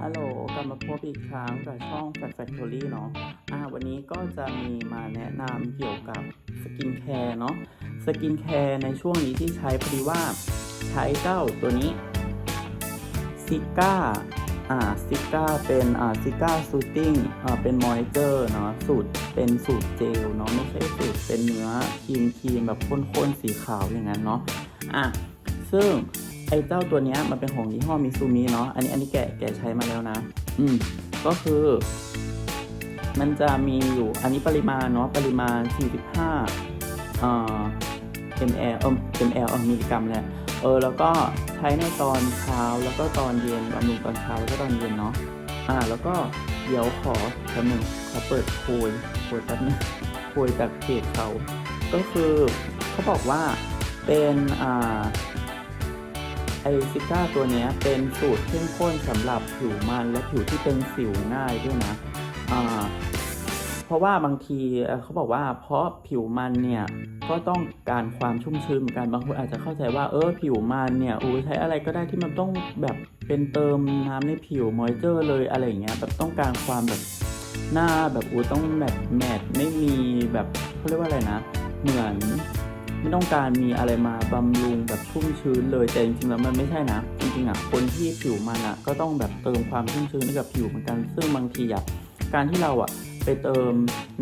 ฮัลโหลกลับมาพบอีกครั้งกับช่อง Fat Factory เนาะอ่าวันนี้ก็จะมีมาแนะนำเกี่ยวกับสกินแคร์เนาะสกินแคร์ในช่วงนี้ที่ใช้พอดีว่าใช้เจ้าตัวนี้ซิก้าอ่าซิก้าเป็นอ่าซิก้าซูติ้งอ่าเป็นมอยเจอร์เนาะสูตรเป็นสูตรเจลเนาะไม่ใช่สูตรเป็นเนื้อครีมครีมแบบข้นๆสีขาวอย่างนั้นเนาะอะซึ่ง ไอ้เจ้าตัวเนี้ยมันเป็นของยี่ห้อมิซูมิเนาะ อันนี้อันนี้แกะแกะใช้มาแล้วนะ อืม ก็คือ มันจะมีอยู่ อันนี้ปริมาณเนาะ ปริมาณ 45เอ่อ ml เออ ml เออมิลลิกรัมแหละ เออ แล้วก็ใช้ในตอนเช้า แล้วก็ตอนเย็นบำรุงตอนเช้าแล้วก็ตอนเย็นเนาะ อ่า แล้วก็เดี๋ยวขอแป๊บหนึงขอเปิดโพยโพยแป๊บนึงโพยจากเพจเขา ก็คือเขาบอกว่าเป็น อ่า ซิก้าตัวนี้เป็นสูตรเข้มข้นสำหรับผิวมันและผิวที่เป็นสิวง่ายด้วยนะอ่าเพราะว่าบางทีเขาบอกว่าเพราะผิวมันเนี่ยก็ต้องการความชุ่มชื้นเหมือนกันบางคนอาจจะเข้าใจว่าเออผิวมันเนี่ยอู้ใช้อะไรก็ได้ที่มันต้องแบบเป็นเติมน้ำในผิวมอยเจอร์เลยอะไรอย่างเงี้ยแบบต้องการความแบบหน้าแบบอู้ต้องแบบแมทไม่มีแบบเขาเรียกว่าอะไรนะ เหมือน ไม่ต้องการมีอะไรมาบำรุงแบบชุ่มชื้นเลยแต่จริงๆแล้วมันไม่ใช่นะจริงๆอะคนที่ผิวมันอะก็ต้องแบบเติมความชุ่มชื้นให้กับผิวเหมือนกัน ซึ่งบางทีอะการที่เราอะไปเติม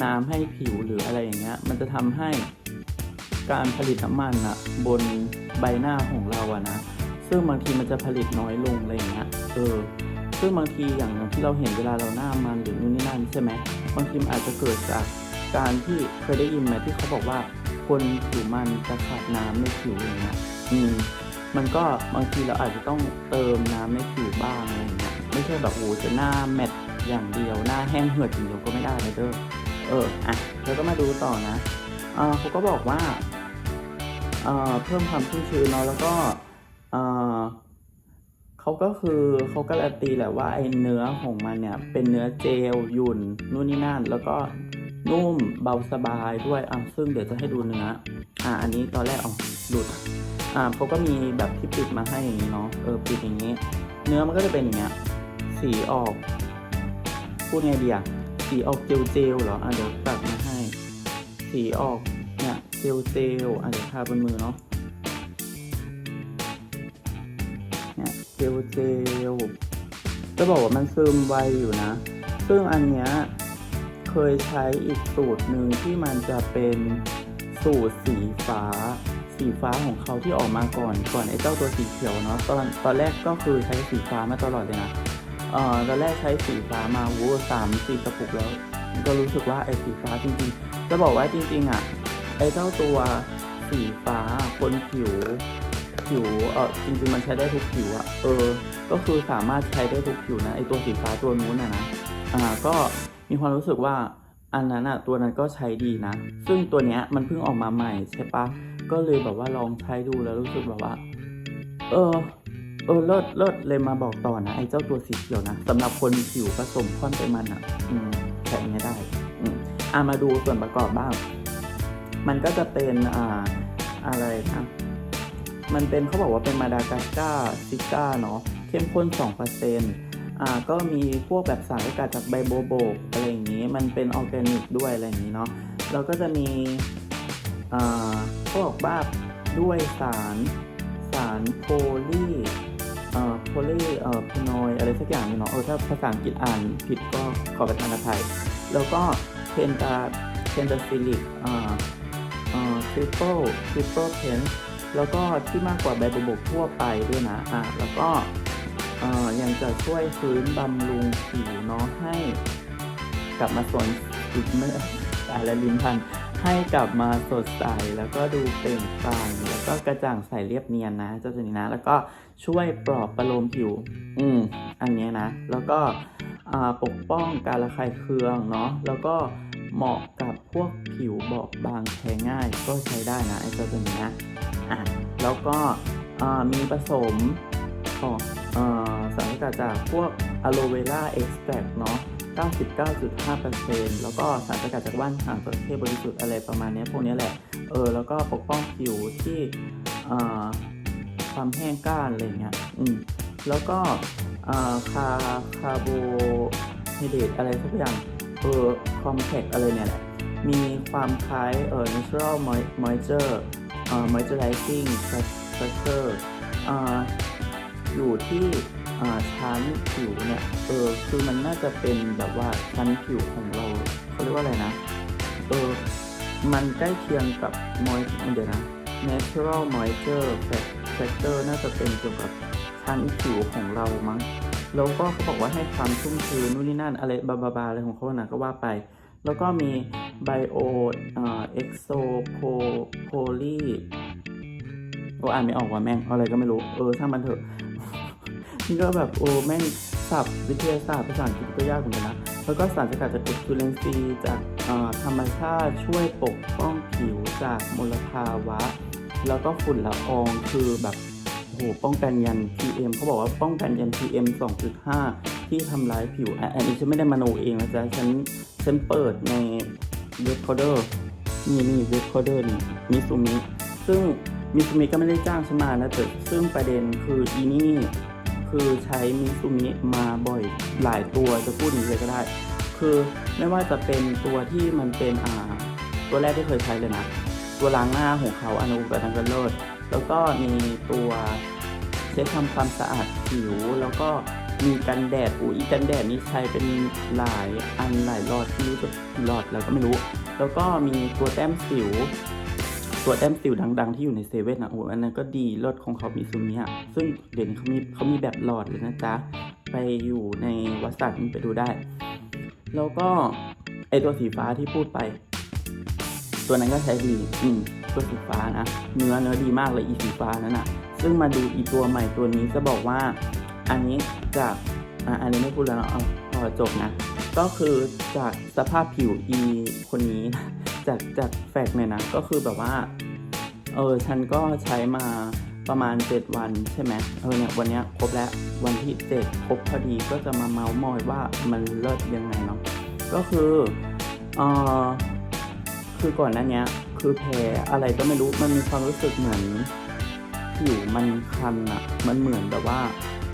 น้ำให้ผิวหรืออะไรอย่างเงี้ยมันจะทำให้การผลิตน้ำมันอะบนใบหน้าของเราอะนะ ซึ่งบางทีมันจะผลิตน้อยลงอะไรอย่างเงี้ยเออซึ่งบางทีอย่างที่เราเห็นเวลาเราหน้ามันหรือนู่นนี่นั่นใช่ไหมบางทีมันอาจจะเกิดจากการที่เคยได้ยินไหมที่เขาบอกว่า คนผิวมันจะขาดน้ำในผิวอย่างเงี้ยอืมมันก็บางทีเราอาจจะต้องเติมน้ำในผิวบ้างอะไรเงี้ยไม่ใช่แบบโอ้จะหน้าแมตต์อย่างเดียวหน้าแห้งเหือดอย่างเดียวก็ไม่ได้เลยเด้อเอออะแล้วก็มาดูต่อนะเออเขาก็บอกว่าเอ่อเพิ่มความชุ่มชื้นเนาะแล้วก็เอ่อ เขาก็คือเขาการันตีแหละว่าไอ้เนื้อของมันเนี่ยเป็นเนื้อเจลยุ่นนู่นนี่นั่น แล้วก็นุ่มเบาสบายด้วยอะซึ่งเดี๋ยวจะให้ดูเนื้ออะอันนี้ตอนแรกเอหลุดอ่าเขาก็มีแบบที่ปิดมาให้อย่างนี้เนาะเออปิดอย่างนี้ เนื้อมันก็จะเป็นอย่างเงี้ยสีออกพูดไงดีอะสีออกเจลเจลๆเหรออะเดี๋ยวตัดมาให้ สีออกเนี่ยเจลเจลๆอะเดี๋ยวทาบนมือเนาะ ลเจลจะบอกว่ามันซึมไวอยู่นะ ซึ่งอันเนี้ยเคยใช้อีกสูตรหนึ่งที่มันจะเป็นสูตรสีฟ้า สีฟ้าของเขาที่ออกมาก่อน ก่อนไอ้เจ้าตัวสีเขียวเนาะตอนตอนแรกก็คือใช้สีฟ้ามาตลอดเลยนะเอ่อตอนแรกใช้สีฟ้ามาวูสามสี่กระปุกแล้ว ก็รู้สึกว่าไอ้สีฟ้าจริงๆ จะบอกว่าจริงๆอะไอ้เจ้าตัวสีฟ้าคนผิว ผิวเออจริงๆมันใช้ได้ทุกผิวอะเออ ก็คือสามารถใช้ได้ทุกผิวนะไอตัวสีฟ้าตัวนู้นนะนะอ่าก็มีความรู้สึกว่าอันนั้นอะตัวนั้นก็ใช้ดีนะ ซึ่งตัวเนี้ยมันเพิ่งออกมาใหม่ใช่ปะก็เลยแบบว่าลองใช้ดูแล้วรู้สึกแบบว่า เออเออเลิศเลิศเลยมาบอกต่อนะไอ้เจ้าตัวสีเขียวนะสำหรับคนผิวผสมค่อนไปมันอะอืมใช่เงี้ยได้ อืมอ่ามาดูส่วนประกอบบ้าง มันก็จะเป็นอ่าอะไรนะ มันเป็นเขาบอกว่าเป็นมาดากัสการ์ซิก้าเนาะเข้มข้น 2%อ่าก็มีพวกแบบสารสกัดจากใบโบโบกอะไรอย่างนี้ มันเป็นออร์แกนิกด้วยอะไรอย่างนี้เนาะแล้วก็จะมีอ่าเขาบอกว่าด้วยสารสารโพลีเอ่อโพลีเอ่อพนอยอะไรสักอย่างนึงเนาะเออถ้าภาษาอังกฤษอ่านผิดก็ขอประทานอภัย แล้วก็เพนตาเพนตาซิลิกอ่าอ่าทริปเปิลทริปเปิลเพน แล้วก็ที่มากกว่าใบบัวบกทั่วไปด้วยนะอะแล้วก็เอ่อยังจะช่วยฟื้นบำรุงผิวเนาะให้กลับมาสดอีกเมื่อตายและลิ้นพันให้กลับมาสดใสแล้วก็ดูเปล่งปลั่งแล้วก็กระจ่างใสเรียบเนียนนะเจ้าตัวนี้นะ แล้วก็ช่วยปลอบประโลมผิว อืมอันนี้นะ แล้วก็ปกป้องการระคายเคืองเนาะแล้วก็เหมาะกับพวกผิวบอบบางแพ้ง่ายก็ใช้ได้นะไอ้เจ้าตัวนี้นะ อะแล้วก็มีผสมของอ่าสารสกัดจากพวกอะโลเวราเอ็กซ์แทรเนาะ99.5%แล้วก็สารสกัดจากว่านหางจระเข้บริสุทธิ์อะไรประมาณนี้พวกนี้แหละ เออ แล้วก็ปกป้องผิวที่ความแห้งก้านอะไรเงี้ย อืม แล้วก็คาคาร์โบไฮเดรตอะไรสักอย่าง เออคอมเพล็กอะไรเนี่ยแหละ มีความคล้ายเอ่อ natural moi- moisture เอ่อ moisturizing factor อ่าอยู่ที่อ่าชั้นผิวเนี่ย เออ คือมันน่าจะเป็นแบบว่าชั้นผิวของเราเขาเรียกว่าอะไรนะ เออ มันใกล้เคียงกับ moist เดี๋ยวนะ natural moisture factor น่าจะเป็นเกี่ยวกับชั้นผิวของเรามั้ง แล้วก็เขาบอกว่าให้ความชุ่มชื้นนู่นนี่นั่นอะไรบาบาบาอะไรของเขานะก็ว่าไป แล้วก็มี ไบโอเอ็กโซโพโพลีโอ้อ่านไม่ออกว่าแม่ง อะไรก็ไม่รู้ เออช่างมันเถอะ นี่ก็แบบโอ้แม่งศัพท์วิทยาศาสตร์ภาษาอังกฤษก็ยากเหมือนกันนะ แล้วก็สารสกัดจากกรดจุลินทรีย์จากธรรมชาติช่วยปกป้องผิวจากมลภาวะ แล้วก็ฝุ่นละอองคือแบบโอ้โหป้องกันยัน PM เขาบอกว่าป้องกันยัน PM 2.5 ที่ทำร้ายผิวอันนี้ฉันไม่ได้มโนเองนะจ๊ะฉันฉันเปิดใน เว็บคอเดอร์นี่นี่เว็บคอเดอร์นี่มิซูมิซึ่งมิซูมิก็ไม่ได้จ้างฉันมานะแต่ซึ่งประเด็นคืออีนี่คือใช้มิซูมิมาบ่อยหลายตัวจะพูดอย่างนี้เลยก็ได้ คือไม่ว่าจะเป็นตัวที่มันเป็นอ่าตัวแรกที่เคยใช้เลยนะ ตัวล้างหน้าของเขาอนุกับทังกันเลิศแล้วก็มีตัวเช็ดทำความสะอาดผิวแล้วก็ มีกันแดดอุ้ยกันแดดนี่ใช้เป็นหลายอันหลายหลอดที่รู้จะหลอดแล้วก็ไม่รู้ แล้วก็มีตัวแต้มสิว ตัวแต้มสิวดัง ๆ ที่อยู่ในเซเว่นอะโอ้อันนั้นก็ดีรสของเขามีซูมิอะซึ่งเดี๋ยวนี้เขามีเขามีแบบหลอดเลยนะจ๊ะ ไปอยู่ในวัสดุไปดูได้ แล้วก็ไอตัวสีฟ้าที่พูดไป ตัวนั้นก็ใช้ดีอืมตัวสีฟ้านะ เนื้อเนื้อดีมากเลยอีสีฟ้านั้นอะซึ่งมาดูอีตัวใหม่ตัวนี้จะบอกว่าอันนี้ จากอะอันนี้ไม่พูดแล้วเอะเอาพอจบนะ ก็คือจากสภาพผิวอีคนนี้จากจากแฟกเนี่ยนะ ก็คือแบบว่า เออฉันก็ใช้มาประมาณ 7 วันใช่ไหมเออเนี่ยวันนี้ครบแล้ววันที่ 7 ครบพอดีก็จะมาเมาส์มอยว่ามันเลิศยังไงเนาะก็คือเออคือก่อนหน้าเนี้ยคือแพ้อะไรก็ไม่รู้มันมีความรู้สึกเหมือน ผิวมันคันอะมันเหมือนแบบว่า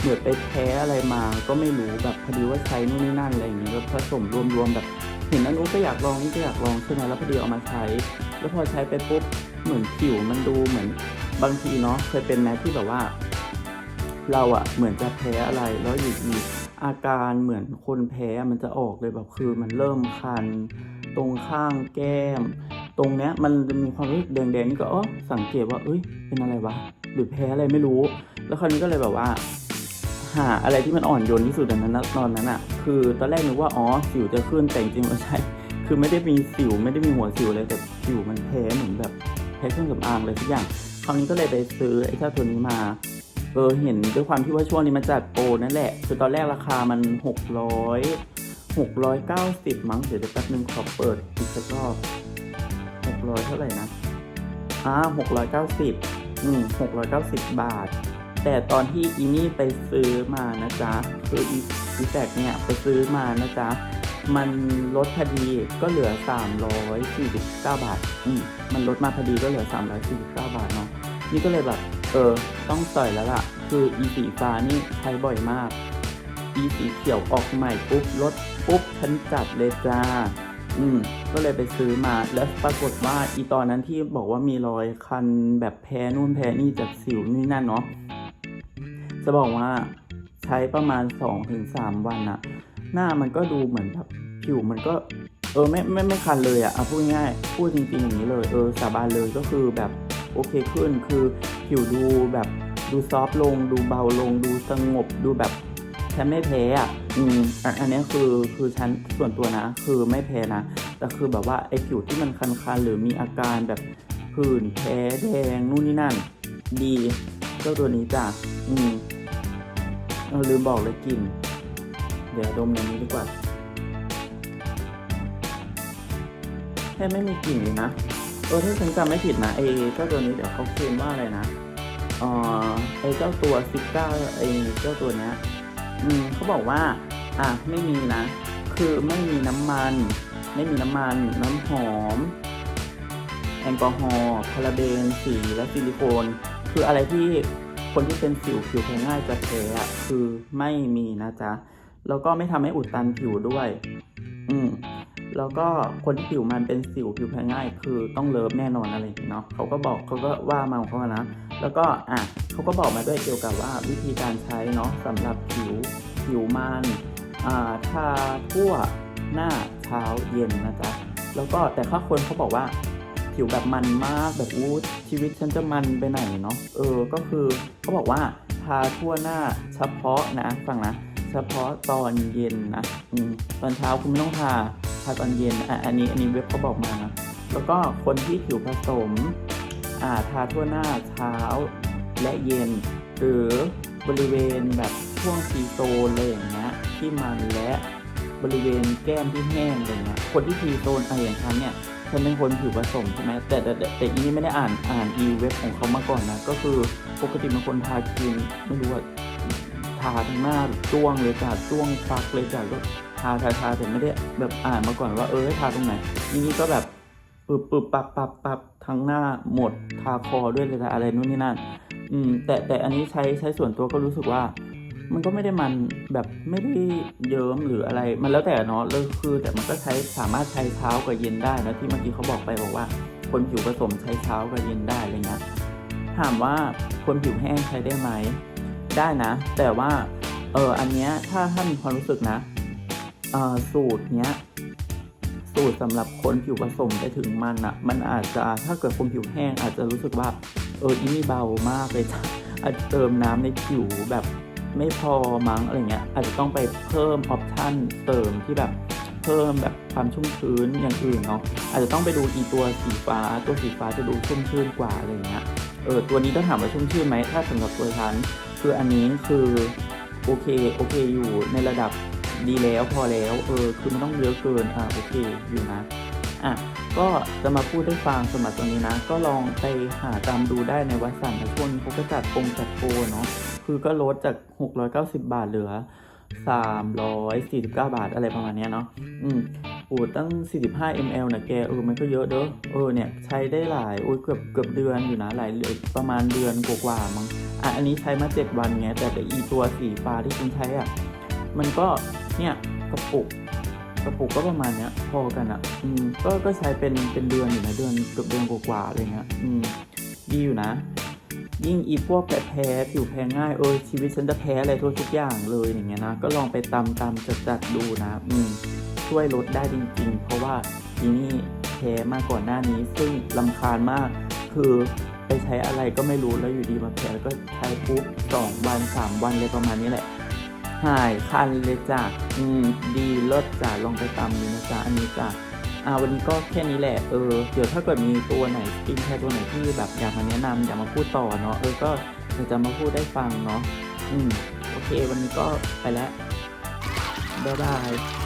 เหมือนไปแพ้อะไรมาก็ไม่รู้แบบพอดีว่าใช้นู่นนี่นั่นอะไรอย่างเงี้ยก็ผสมรวมๆแบบเห็นอันนู้นก็อยากลองนี่ก็อยากลองใช่ไหมแล้วพอดีเอามาใช้ แล้วพอใช้ไปปุ๊บเหมือนผิวมันดูเหมือนบางทีเนาะเคยเป็นแม้ที่แบบว่า เราอะเหมือนจะแพ้อะไรแล้วอยู่ดีอาการเหมือนคนแพ้มันจะออกเลยแบบคือมันเริ่มคัน ตรงข้างแก้ม ตรงเนี้ยมันจะมีความรู้สึกแดงๆนี่ก็เออสังเกตว่าเอ้ยเป็นอะไรวะ หรือแพ้อะไรไม่รู้ แล้วคราวนี้ก็เลยแบบว่า หาอะไรที่มันอ่อนโยนที่สุดในนั้นนะตอนนั้นอะคือตอนแรกนึกว่าอ๋อสิวจะขึ้นแต่จริงๆไม่ใช่ คือไม่ได้มีสิวไม่ได้มีหัวสิวเลยแต่ผิวมันแพ้เหมือนแบบแพ้เครื่องสำอางเลยทุกอย่าง คราวนี้ก็เลยไปซื้อไอ้เจ้าตัวนี้มาเออเห็นด้วยความที่ว่าช่วงนี้มันจัดโปรนั่นแหละ คือตอนแรกราคามันหกร้อยหกร้อยเก้าสิบมั้งเดี๋ยวเดี๋ยวแป๊บนึงขอเปิดอีกสักรอบหกร้อยเท่าไหร่นะอ่าหกร้ อืมหกร้อยเก้าสิบบาท แต่ตอนที่อีนี่ไปซื้อมานะจ๊ะคืออีอีแตกเนี่ยไปซื้อมานะจ๊ะมันลดพอดีก็เหลือ 349 บาท อืมมันลดมาพอดีก็เหลือ 349 บาทเนาะ นี่ก็เลยแบบ เออ ต้องใส่แล้วล่ะ คืออีสีฟ้านี่ใช้บ่อยมาก อีสีเขียวออกใหม่ปุ๊บลดปุ๊บฉันจัดเลยจ้า อืม ก็เลยไปซื้อมา แล้วปรากฏว่าอีตอนนั้นที่บอกว่ามีรอยคันแบบแพ้นู่นแพ้นี่จากสิวนี่นั่นเนาะ จะบอกว่าใช้ประมาณ 2-3 วันอะหน้ามันก็ดูเหมือนแบบผิวมันก็ เออไม่ไม่ไม่คันเลยอะเอาพูดง่ายพูดจริงๆอย่างนี้เลย เออสาบานเลยก็คือแบบโอเคขึ้นคือผิวดูแบบดูซอฟต์ลง ดูเบาลง ดูสงบดูแบบฉันไม่แพ้อะ อืมอันอันนี้คือคือฉันส่วนตัวนะ คือไม่แพ้นะ แต่คือแบบว่าไอ้ผิวที่มันคันๆหรือมีอาการแบบผื่นแพ้แดงนู่นนี่นั่น ดีเจ้าตัวนี้จ้ะอืมเออลืมบอกเลยกลิ่น เดี๋ยวดมในนี้ดีกว่าแค่ไม่มีกลิ่นเลยนะเออถ้าฉันจำไม่ผิดนะไอ้เจ้าตัวนี้เดี๋ยวเขาเคลมว่าอะไรนะเออไอ้เจ้าตัวซิก้าไอ้เจ้าตัวเนี้ย อืมเขาบอกว่า อะไม่มีนะ คือไม่มีน้ำมัน ไม่มีน้ำมัน น้ำหอม แอลกอฮอล์พาราเบนสีและซิลิโคน คืออะไรที่คนที่เป็นสิวผิวแพ้ง่ายจะแพ้อะคือไม่มีนะจ๊ะ แล้วก็ไม่ทำให้อุดตันผิวด้วย อืม แล้วก็คนที่ผิวมันเป็นสิวผิวแพ้ง่าย คือต้องเลิฟแน่นอนอะไรอย่างเนาะเขาก็บอกเขาก็ว่ามาของเขานะแล้วก็อะเขาก็บอกมาด้วยเกี่ยวกับว่าวิธีการใช้เนาะสำหรับผิวผิวมันอ่าทาทั่วหน้าเช้าเย็นนะจ๊ะแล้วก็แต่ถ้าคนเขาบอกว่าผิวแบบมันมากแบบอู้ชีวิตฉันจะมันไปไหนเนาะเออก็คือเขาบอกว่าทาทั่วหน้าเฉพาะนะฟังนะ เฉพาะตอนเย็นนะอืมตอนเช้าคุณไม่ต้องทา ทาตอนเย็นอะอันนี้อันนี้เว็บเขาบอกมานะแล้วก็คนที่ผิวผสมอ่าทาทั่วหน้าเช้าและเย็น หรือบริเวณแบบช่วงซีโซนอะไรอย่างเงี้ยที่มันและบริเวณแก้มที่แห้งอะไรเงี้ยคนที่ทีโซนอะไรอย่างฉันเนี่ยฉันเป็นคนผิวผสมใช่ไหมแต่แต่แต่อีนี่ไม่ได้อ่านอ่านอีเว็บของเขามาก่อนนะก็คือปกติเป็นคนทาครีมไม่รู้ว่าทาทั้งหน้าจ้วงเลยจ้ะจ้วงฟักเลยจ้ะก็ ทาทาทาแต่ไม่ได้แบบอ่านมาก่อนว่าเออให้ทาตรงไหนทีนี้ก็แบบปึบปึบปับปับปับทั้งหน้าหมดทาคอด้วยอะไรนู่นนี่นั่น อืม แต่แต่อันนี้ใช้ใช้ส่วนตัวก็รู้สึกว่า มันก็ไม่ได้มันแบบไม่ได้เยิ้มหรืออะไร มันแล้วแต่เนาะเลยคือแต่มันก็ใช้สามารถใช้เช้ากับเย็นได้นะที่เมื่อกี้เขาบอกไปบอกว่า คนผิวผสมใช้เช้ากับเย็นได้อะไรเงี้ยถามว่าคนผิวแห้งใช้ได้ไหมได้นะ แต่ว่าเอออันเนี้ยถ้าถ้ามีความรู้สึกนะ สูตรเนี้ยสูตรสำหรับคนผิวผสมไปถึงมันอะมันอาจจะถ้าเกิดคนผิวแห้งอาจจะรู้สึกว่าเอออีนี่เบามากเลยจ้ะอาจจะเติมน้ำในผิวแบบไม่พอมั้งอะไรเงี้ยอาจจะต้องไปเพิ่มออปชั่นเติมที่แบบเพิ่มแบบความชุ่มชื้นอย่างอื่นเนาะอาจจะต้องไปดูอีตัวสีฟ้า ตัวสีฟ้าจะดูชุ่มชื้นกว่าอะไรเงี้ยเออตัวนี้ต้องถามว่าชุ่มชื่นไหมถ้าสำหรับตัวฉันคืออันนี้คือโอเคโอเคอยู่ในระดับ ดีแล้วพอแล้วเออคือไม่ต้องเยอะเกินอ่าโอเคอยู่นะอะก็จะมาพูดให้ฟังสำหรับตัวนี้นะ ก็ลองไปหาตามดูได้ในวัดสันในช่วงนี้เขาก็จัดโปรงจัดโปรเนาะคือก็ลดจาก 690 บาทเหลือ 349 บาทอะไรประมาณเนี้ยเนาะอืมโอ้ตั้ง 45 ml นะแกเออมันก็เยอะเด้อเออเนี่ยใช้ได้หลายโอ้ยเกือบเกือบเดือนอยู่นะหลายเดือนประมาณเดือนกว่าๆมั้งอะอันนี้ใช้มา 7 วันไงแต่แต่อีตัวสีฟ้าที่คุณใช้อะมันก็ เนี่ยกระปุกกระปุกก็ประมาณเนี้ยพอกันอะอืมก็ก็ใช้เป็นเป็นเดือนอยู่นะเดือนเกือบเดือนกว่าๆอะไรเงี้ยอืมดีอยู่นะ ยิ่งอีพวกแพ้แพ้ผิวแพ้ง่ายเออชีวิตฉันจะแพ้อะไรทั่วทุกอย่างเลยอย่างเงี้ยนะก็ลองไปตำตำจัดจัดดูนะ อืมช่วยลดได้จริง ๆ เพราะว่าทีนี่แพ้มาก่อนหน้านี้ ซึ่งลำคาญมาก คือไปใช้อะไรก็ไม่รู้แล้วอยู่ดีมาแพ้แล้วก็ใช้ปุ๊บสองวันสามวันเลยประมาณนี้แหละ หายคันเลยจ้ะอืมดีลดจ้ะลองไปตามนี้นะจ๊ะอันนี้จ้ะอ่าวันนี้ก็แค่นี้แหละเออเดี๋ยวถ้าเกิดมีตัวไหนสกินแคร์ตัวไหนที่แบบอยากมาแนะนำอยากมาพูดต่อเนาะเออก็เดี๋ยวจะมาพูดได้ฟังเนาะอืมโอเค วันนี้ก็ไปแล้วบ๊ายบาย